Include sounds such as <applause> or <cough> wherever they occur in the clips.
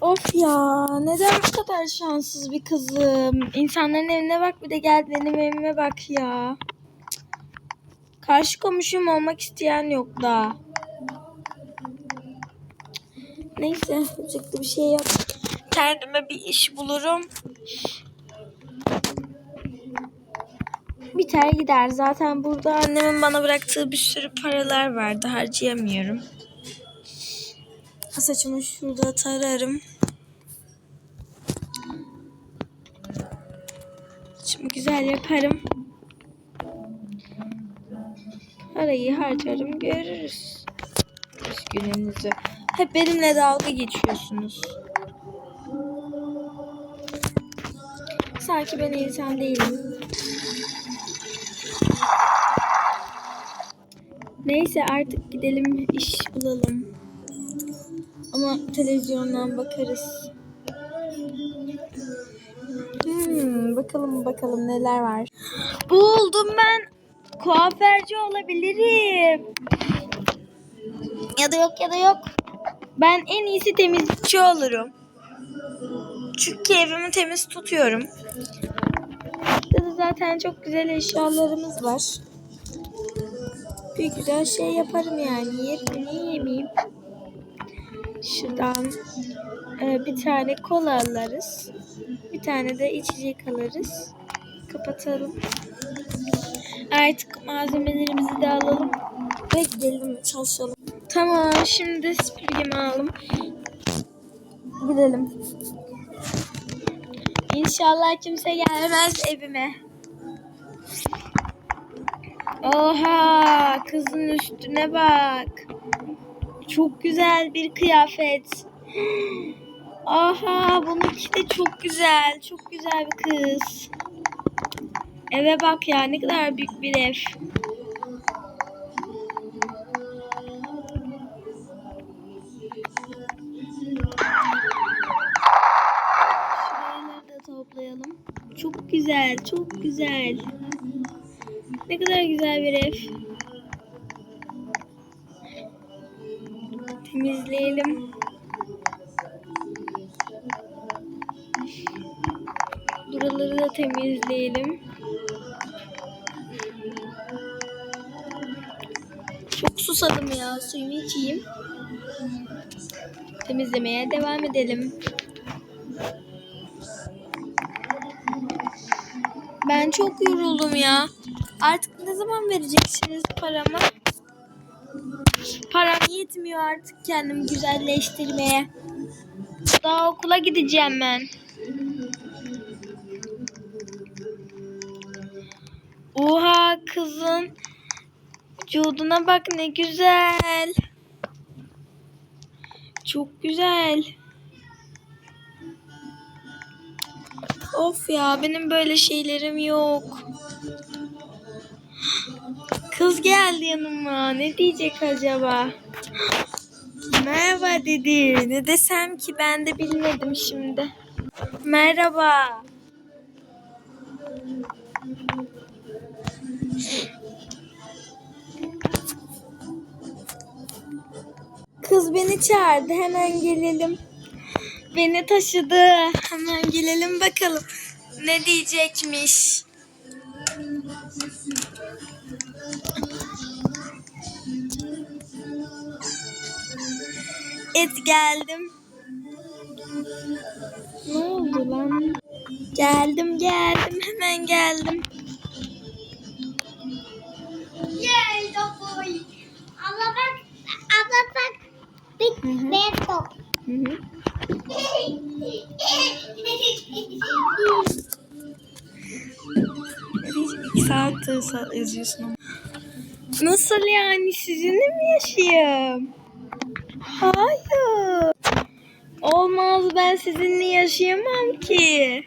Of ya neden bu kadar şanssız bir kızım? İnsanların evine bak bir de gel benim evime bak ya. Karşı komşum olmak isteyen yok da. Neyse yapacak bir şey yok. Kendime bir iş bulurum. Biter gider. Zaten burada annemin bana bıraktığı bir sürü paralar vardı. Harcayamıyorum. Saçımı şurada tararım. Güzel yaparım. Parayı harcarım görürüz. Gününüzü. Hep benimle dalga geçiyorsunuz. Sanki ben insan değilim. Neyse artık gidelim iş bulalım. Ama televizyondan bakarız. Bakalım bakalım neler var. Buldum ben. Kuaförcü olabilirim. Ya da yok ya da yok. Ben en iyisi temizlikçi olurum. Çünkü evimi temiz tutuyorum. Burada da zaten çok güzel eşyalarımız var. Bir güzel şey yaparım yani. Niye yemeyeyim? Şuradan e, bir tane kola alırız. Bir tane de içecek alırız. Kapatalım. Artık malzemelerimizi de alalım. Ve gidelim çalışalım. Tamam şimdi süpürgemi alalım. Gidelim. İnşallah kimse gelmez evime. Oha kızın üstüne bak. Çok güzel bir kıyafet. Aha bununki de çok güzel. Çok güzel bir kız. Eve bak ya ne kadar büyük bir ev. Şuraları da toplayalım. Çok güzel, çok güzel. Ne kadar güzel bir ev. Temizleyelim. Buraları da temizleyelim. Çok susadım ya. Suyumu içeyim. Temizlemeye devam edelim. Ben çok yoruldum ya. Artık ne zaman vereceksiniz paramı? Param yetmiyor artık kendimi güzelleştirmeye. Daha okula gideceğim ben. Oha kızın vücuduna bak ne güzel. Çok güzel. Of ya benim böyle şeylerim yok. Kız geldi yanıma. Ne diyecek acaba? Merhaba dedi. Ne desem ki ben de bilmedim şimdi. Merhaba. Kız beni çağırdı. Hemen gelelim. Beni taşıdı. Hemen gelelim bakalım. Ne diyecekmiş? Et geldim. Ne oldu lan? Geldim geldim hemen geldim. Yay topu. Abla bak. Abla bak. Hı. beyaz top. Saattir sa- yazıyorsun ama. Nasıl yani sizinle mi yaşayayım? Hayır. Olmaz ben sizinle yaşayamam ki.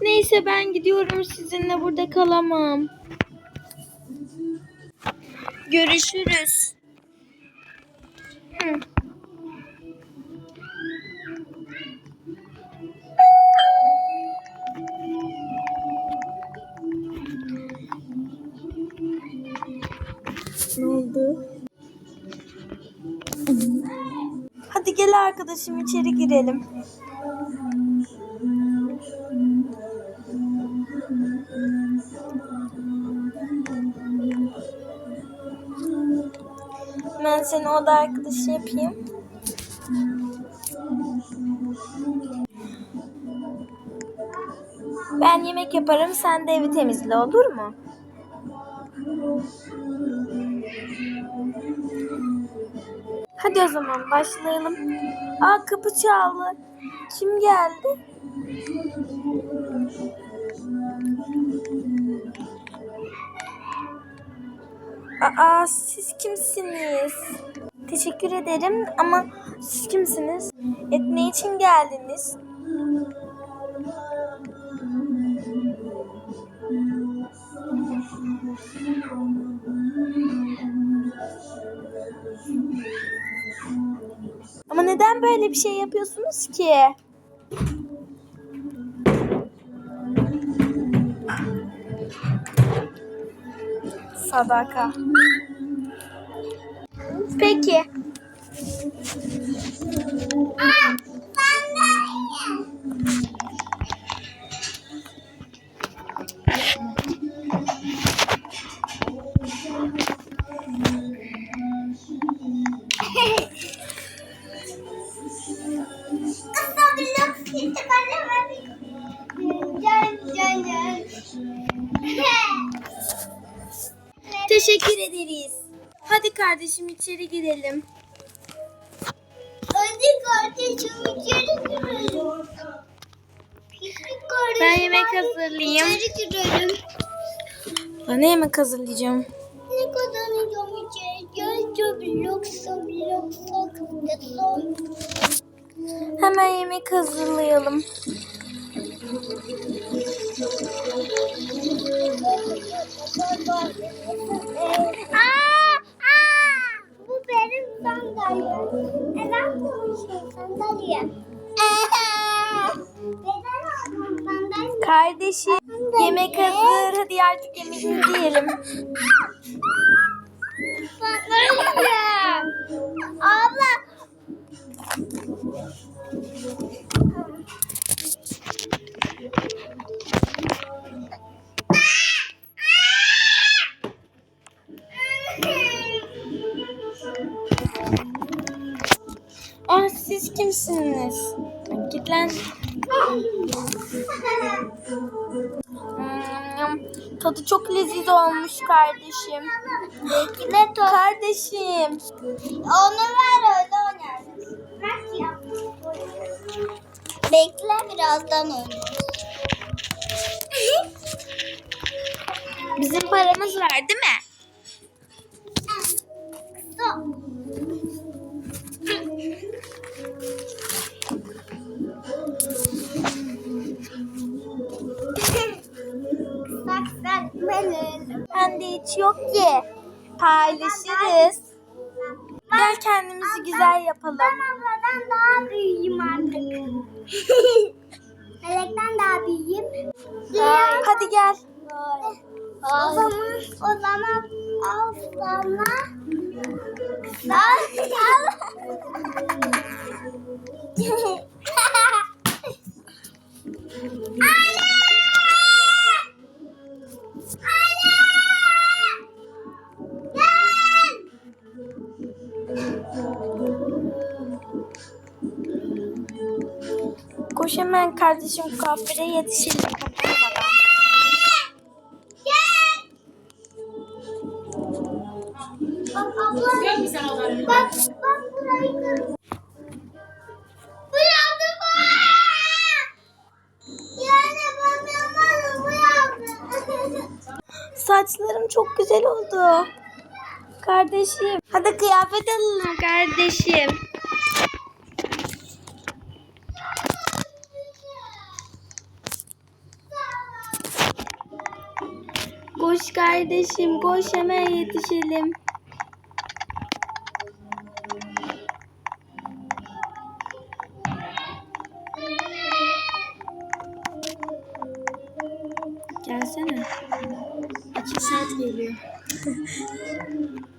Neyse ben gidiyorum sizinle burada kalamam. Görüşürüz. Ne oldu? Hadi gel arkadaşım içeri girelim. Ben seni oda arkadaşı yapayım. Ben yemek yaparım, sen de evi temizle olur mu? Hadi o zaman başlayalım. Aa kapı çaldı. Kim geldi? Aa siz kimsiniz? Teşekkür ederim ama siz kimsiniz? Et ne için geldiniz? Ama neden böyle bir şey yapıyorsunuz ki? Abacá. Pequeno. Hadi kardeşim içeri girelim. Hadi kardeşim içeri girelim. Kardeşim, Ben yemek hazırlayayım. İçeri girelim. Ben yemek hazırlayacağım. Ne kazanacağım içeri? Gözce bloksa bloksa kısa. Hemen yemek hazırlayalım. Aa, benim sandalyem. Neden konuşuyorsun sandalye? <laughs> Neden aldın sandalye? Kardeşim yemek hazır. Hadi artık yemeğimizi yiyelim. <laughs> Sandalye. Abla. Siz kimsiniz? Git lan. Hmm, tadı çok leziz olmuş kardeşim. To? Kardeşim. Onu ver öyle oynarız. Bekle birazdan oynarız. Bizim paramız var değil mi? Sen benim. Bende hiç yok ki. Paylaşırız. Gel kendimizi güzel yapalım. Ben abladan daha büyüğüm artık. <laughs> Melekten daha büyüğüm. Hadi gel. O zaman, o zaman al sana. <laughs> Koş hemen kardeşim kafire yetişelim. kapatmadan. Bak abla. Bak, bak burayı kır. Bu yaptı bu. Yani yaptı. Saçlarım çok güzel oldu. Kardeşim. Hadi kıyafet alalım kardeşim. Kardeşim koş hemen yetişelim. Gelsene. İki saat geliyor. <laughs>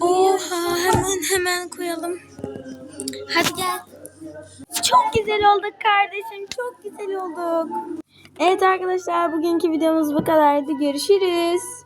Oha hemen hemen koyalım. Hadi gel. Çok güzel olduk kardeşim. Çok güzel olduk. Evet arkadaşlar bugünkü videomuz bu kadardı. Görüşürüz.